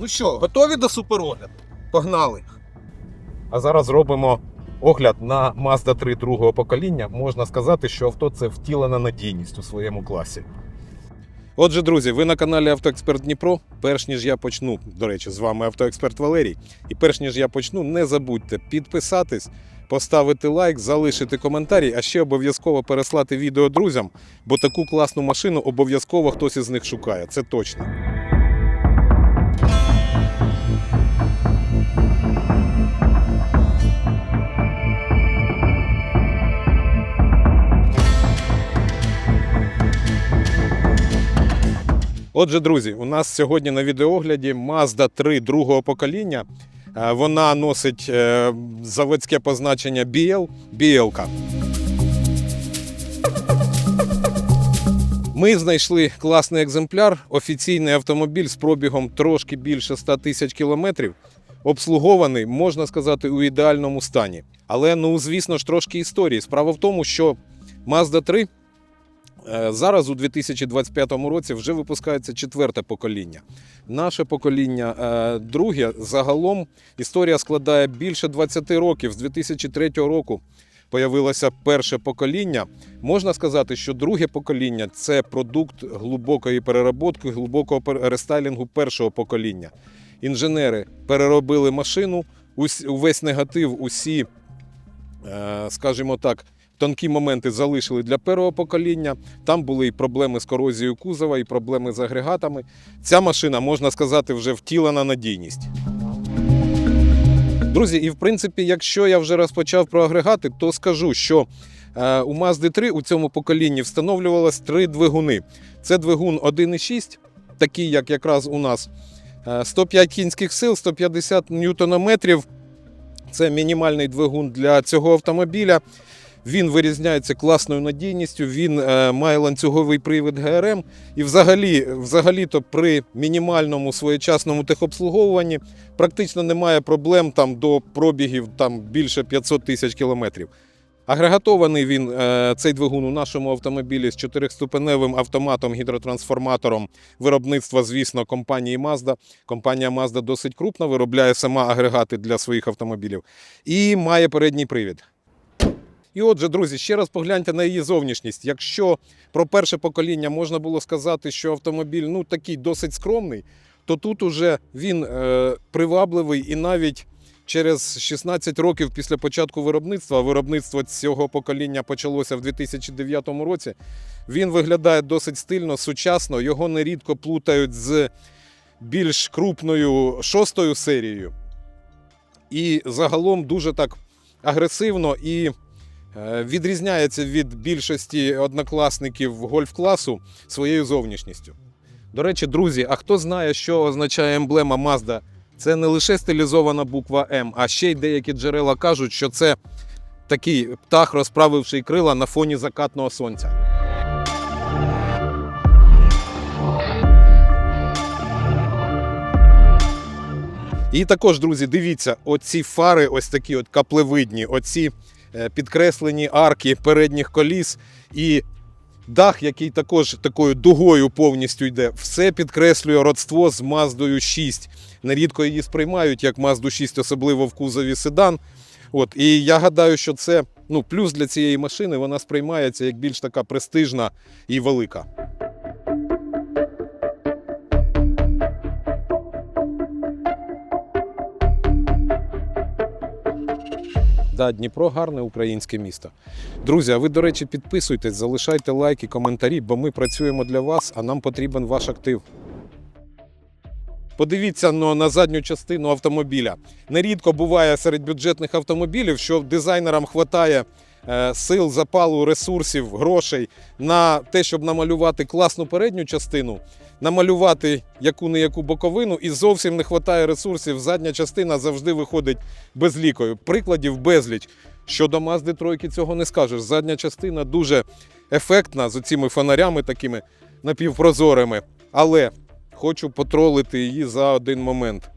Ну що, готові до суперогляду? Погнали! А зараз зробимо огляд на Mazda 3 другого покоління. Можна сказати, що авто це втілена надійність у своєму класі. Отже, друзі, ви на каналі Автоексперт Дніпро. Перш ніж я почну, до речі, з вами автоексперт Валерій. І перш ніж я почну, не забудьте підписатись, поставити лайк, залишити коментарі, а ще обов'язково переслати відео друзям, бо таку класну машину обов'язково хтось із них шукає. Це точно. Отже, друзі, у нас сьогодні на відеогляді Mazda 3 другого покоління. Е, Вона носить е, заводське позначення BL, BL. Ми знайшли класний екземпляр, офіційний автомобіль з пробігом трошки більше 100 тисяч кілометрів. Обслугований, можна сказати, у ідеальному стані. Але, ну, звісно ж, трошки історії. Справа в тому, що Mazda 3 Е, Зараз у 2025 році вже випускається четверте покоління. Наше покоління е, друге. Загалом історія складає більше 20 років. З 2003 року появилося перше покоління. Можна сказати, що друге покоління це продукт глибокої переработки, глибокого рестайлінгу першого покоління. Інженери переробили машину, увесь негатив, усі, е, скажімо так, тонкі моменти залишили для першого покоління. Там були і проблеми з корозією кузова, і проблеми з агрегатами. Ця машина, можна сказати, вже втілена надійність. Друзі, і в принципі, якщо я вже розпочав про агрегати, то скажу, що е, у Mazda 3 у цьому поколінні встановлювалось три двигуни. Це двигун 1,6, такий, як якраз у нас. Е, 105 кінських сил, 150 ньютонометрів. Це мінімальний двигун для цього автомобіля. Він вирізняється класною надійністю, він е, має ланцюговий привід ГРМ. І взагалі, взагалі-то при мінімальному своєчасному техобслуговуванні практично немає проблем там, до пробігів там, більше 500 тисяч кілометрів. Агрегатований він, е, цей двигун у нашому автомобілі з чотирьохступеневим автоматом гідротрансформатором виробництва, звісно, компанії Mazda. Компанія Mazda досить крупна, виробляє сама агрегати для своїх автомобілів і має передній привід. І отже, друзі, ще раз погляньте на її зовнішність. Якщо про перше покоління можна було сказати, що автомобіль ну такий досить скромний, то тут уже він е, привабливий і навіть через 16 років після початку виробництва, виробництво цього покоління почалося в 2009 році. Він виглядає досить стильно, сучасно. Його нерідко плутають з більш крупною шостою серією. І загалом дуже так агресивно і відрізняється від більшості однокласників гольф-класу своєю зовнішністю. До речі, друзі, а хто знає, що означає емблема Mazda? Це не лише стилізована буква М, а ще й деякі джерела кажуть, що це такий птах, розправивши крила на фоні закатного сонця. І також, друзі, дивіться, оці фари, ось такі от каплевидні, оці е, підкреслені арки передніх коліс і дах, який також такою дугою повністю йде, все підкреслює родство з Маздою 6. Нерідко її сприймають як Мазду 6, особливо в кузові седан. От, і я гадаю, що це ну, плюс для цієї машини, вона сприймається як більш така престижна і велика. Да, Дніпро гарне українське місто. Друзі, а ви, до речі, підписуйтесь, залишайте лайки, коментарі, бо ми працюємо для вас, а нам потрібен ваш актив. Подивіться ну, на задню частину автомобіля. Нерідко буває серед бюджетних автомобілів, що дизайнерам е, сил, запалу, ресурсів, грошей на те, щоб намалювати класну передню частину, намалювати яку-не-яку боковину, і зовсім не вистачає ресурсів. Задня частина завжди виходить безлікою. Прикладів безліч. Щодо Mazda тройки цього не скажеш. Задня частина дуже ефектна з оціми фонарями такими напівпрозорими. Але хочу потролити її за один момент.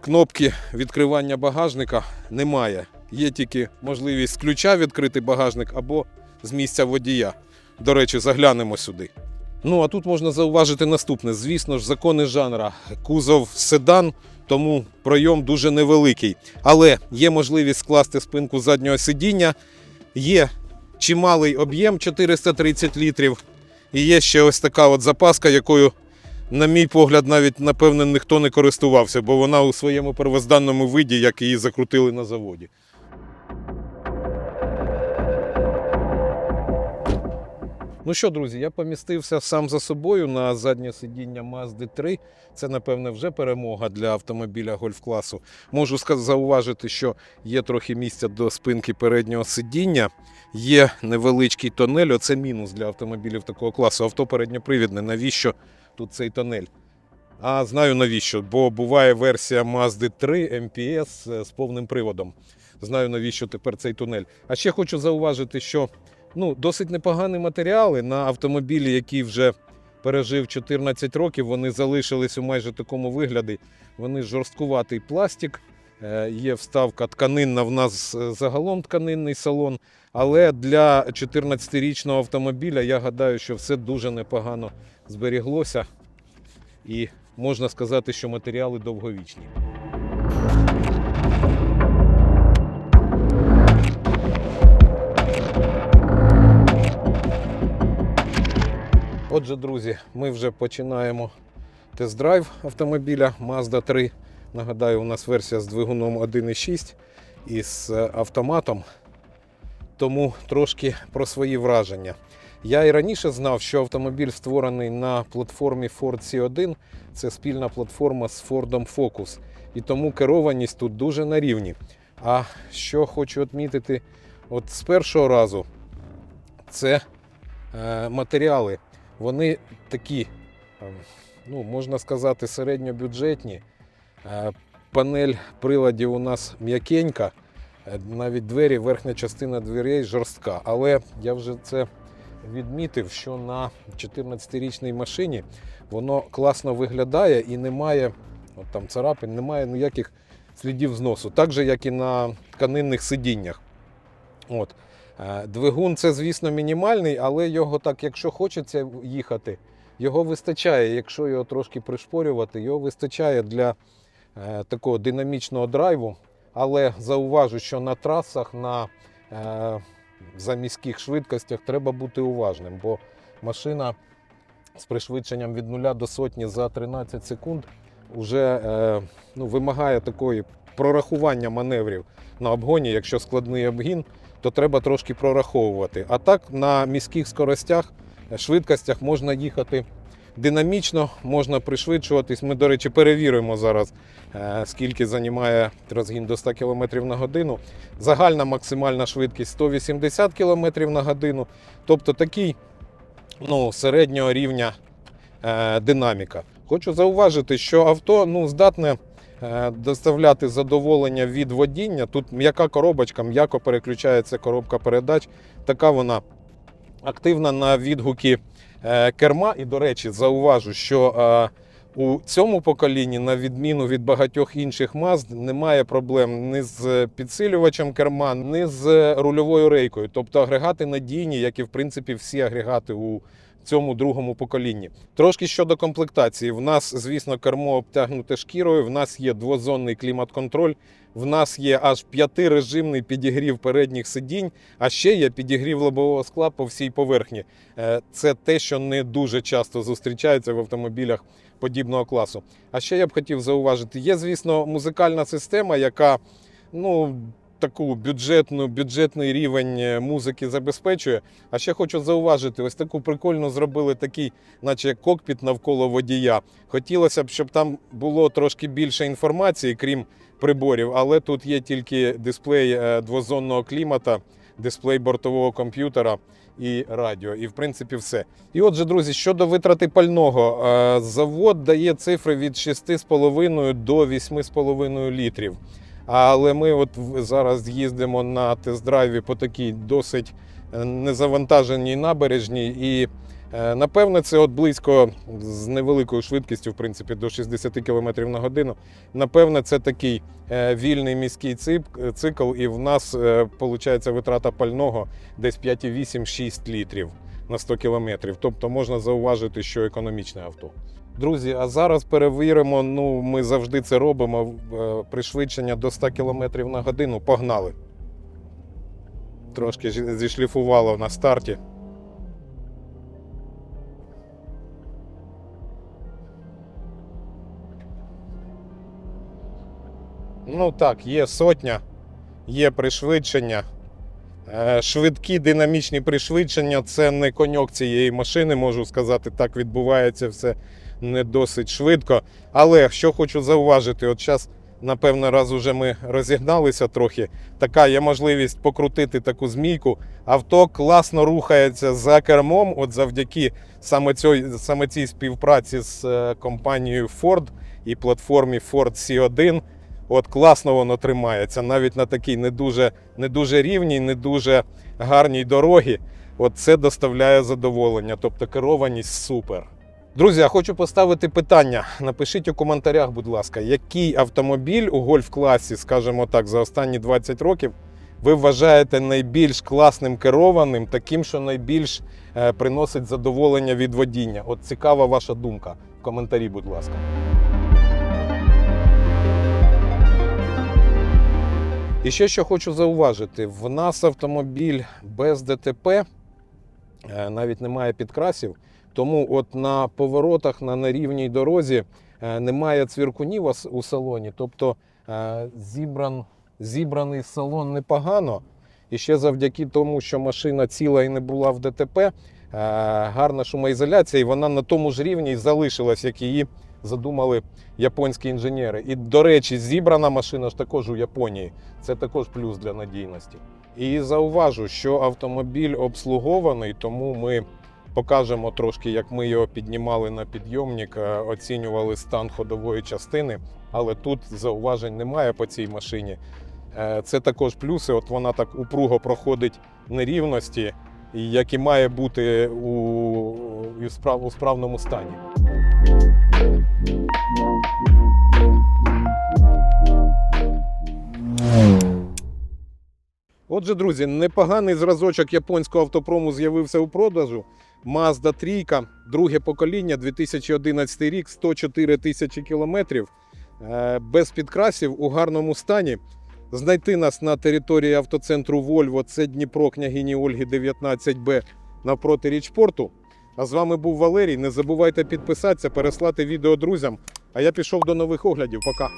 Кнопки відкривання багажника немає. Є тільки можливість з ключа відкрити багажник або з місця водія. До речі, заглянемо сюди. Ну а тут можна зауважити наступне: звісно ж, закони жанра. Кузов седан, тому пройом дуже невеликий. Але є можливість скласти спинку заднього сидіння. Є чималий об'єм 430 літрів. І є ще ось така от запаска, якою, на мій погляд, навіть напевне ніхто не користувався, бо вона у своєму первозданному виді, як її закрутили на заводі. Ну що, друзі, я помістився сам за собою на заднє сидіння Mazda 3. Це, напевне, вже перемога для автомобіля гольф-класу. Можу зауважити, що є трохи місця до спинки переднього сидіння. Є невеличкий тонель. Оце мінус для автомобілів такого класу. Авто передньопривідне. Навіщо тут цей тонель? А знаю навіщо, бо буває версія Mazda 3 MPS з повним приводом. Знаю навіщо тепер цей тунель. А ще хочу зауважити, що ну, досить непогані матеріали на автомобілі, який вже пережив 14 років. Вони залишились у майже такому вигляді. Вони жорсткуватий пластик. е, Є вставка тканинна, в нас е, загалом тканинний салон. Але для 14-річного автомобіля я гадаю, що все дуже непогано зберіглося. І можна сказати, що матеріали довговічні. Отже, друзі, ми вже починаємо тест-драйв автомобіля Mazda 3. Нагадаю, у нас версія з двигуном 1.6 і з е, автоматом. Тому трошки про свої враження. Я і раніше знав, що автомобіль створений на платформі Ford C1. Це спільна платформа з Ford Focus. І тому керованість тут дуже на рівні. А що хочу відмітити от з першого разу, це е, матеріали. Вони такі, е, ну, можна сказати, середньобюджетні. Е, Панель приладів у нас м'якенька, е, навіть двері, верхня частина дверей жорстка. Але я вже це відмітив, що на 14-річній машині воно класно виглядає і немає от там царапин, немає ніяких слідів зносу. Так же, як і на тканинних сидіннях. От. Е, Двигун це, звісно, мінімальний, але його так, якщо хочеться їхати, його вистачає. Якщо його трошки пришпорювати, його вистачає для е, такого динамічного драйву. Але зауважу, що на трасах, на е, заміських швидкостях треба бути уважним, бо машина з пришвидшенням від 0 до сотні за 13 секунд вже ну, вимагає такої прорахування маневрів на обгоні. Якщо складний обгін, то треба трошки прораховувати. А так на міських скоростях, е, швидкостях можна їхати динамічно, можна пришвидшуватись. Ми, до речі, перевіримо зараз, е, скільки займає розгін до 100 км на годину. Загальна максимальна швидкість 180 км на годину. Тобто такий ну, середнього рівня е, динаміка. Хочу зауважити, що авто ну, здатне доставляти задоволення від водіння. Тут м'яка коробочка, м'яко переключається коробка передач. Така вона активна на відгуки е, керма. І, до речі, зауважу, що е, у цьому поколінні, на відміну від багатьох інших Mazd, немає проблем ні з підсилювачем керма, ні з рульовою рейкою. Тобто агрегати надійні, як і в принципі всі агрегати у цьому другому поколінні. Трошки щодо комплектації. В нас, звісно, кермо обтягнуте шкірою. В нас є двозонний клімат-контроль. В нас є аж п'ятирежимний підігрів передніх сидінь, а ще є підігрів лобового скла по всій поверхні. Е, Це те, що не дуже часто зустрічається в автомобілях подібного класу. А ще я б хотів зауважити: є, звісно, музикальна система, яка ну. Таку бюджетну, бюджетний рівень е, музики забезпечує. А ще хочу зауважити: ось таку прикольно зробили такий, наче кокпіт навколо водія. Хотілося б, щоб там було трошки більше інформації, крім приборів, але тут є тільки дисплей е, двозонного клімата, дисплей бортового комп'ютера і радіо. І в принципі все. І отже, друзі, щодо витрати пального, е, завод дає цифри від 6,5 до 8,5 літрів. Але ми от зараз їздимо на тест-драйві по такій досить е, незавантаженій набережній, і Е, Напевне, це от близько з невеликою швидкістю, в принципі, до 60 км на годину. Напевне, це такий е, вільний міський цикл, і в нас виходить витрата пального десь 5,8-6 літрів на 100 км. Тобто можна зауважити, що економічне авто. Друзі, а зараз перевіримо. Ну, ми завжди це робимо. е, Пришвидшення до 100 км на годину. Погнали. Трошки зішліфувало на старті. Ну так, є сотня, є пришвидшення. Е, Швидкі динамічні пришвидшення це не коньок цієї машини, можу сказати. Так відбувається все не досить швидко. Але що хочу зауважити, от зараз, напевно, раз уже ми розігналися трохи. Така є можливість покрутити таку змійку. Авто класно рухається за кермом, от завдяки саме цій, саме цій співпраці з е, компанією Ford і платформі Ford C1. От класно воно тримається, навіть на такій не дуже, не дуже рівній, не дуже гарній дорогі. От це доставляє задоволення, тобто керованість супер. Друзі, я хочу поставити питання. Напишіть у коментарях, будь ласка, який автомобіль у гольф-класі, скажімо так, за останні 20 років ви вважаєте найбільш класним керованим, таким, що найбільш е, приносить задоволення від водіння. От цікава ваша думка. В коментарі, будь ласка. І ще що хочу зауважити: в нас автомобіль без ДТП, е, навіть немає підкрасів. Тому от на поворотах на нерівній дорозі е, немає цвіркунів у салоні. Тобто е, зібран, зібраний салон непогано. І ще завдяки тому, що машина ціла і не була в ДТП, е, гарна шумоізоляція, і вона на тому ж рівні і залишилась, як її задумали японські інженери. І, до речі, зібрана машина ж також у Японії. Це також плюс для надійності. І зауважу, що автомобіль обслугований, тому ми покажемо трошки, як ми його піднімали на підйомник, е, оцінювали стан ходової частини. Але тут зауважень немає по цій машині. Е, Це також плюси. От вона так упруго проходить нерівності, як і має бути у, у справному стані. Отже, друзі, непоганий зразочок японського автопрому з'явився у продажу. Mazda 3, друге покоління, 2011 рік, 104 тисячі кілометрів, е, без підкрасів у гарному стані. Знайти нас на території автоцентру Вольво, це Дніпро, княгині Ольги 19Б навпроти річпорту. А з вами був Валерій. Не забувайте підписатися, переслати відео друзям. А я пішов до нових оглядів. Пока.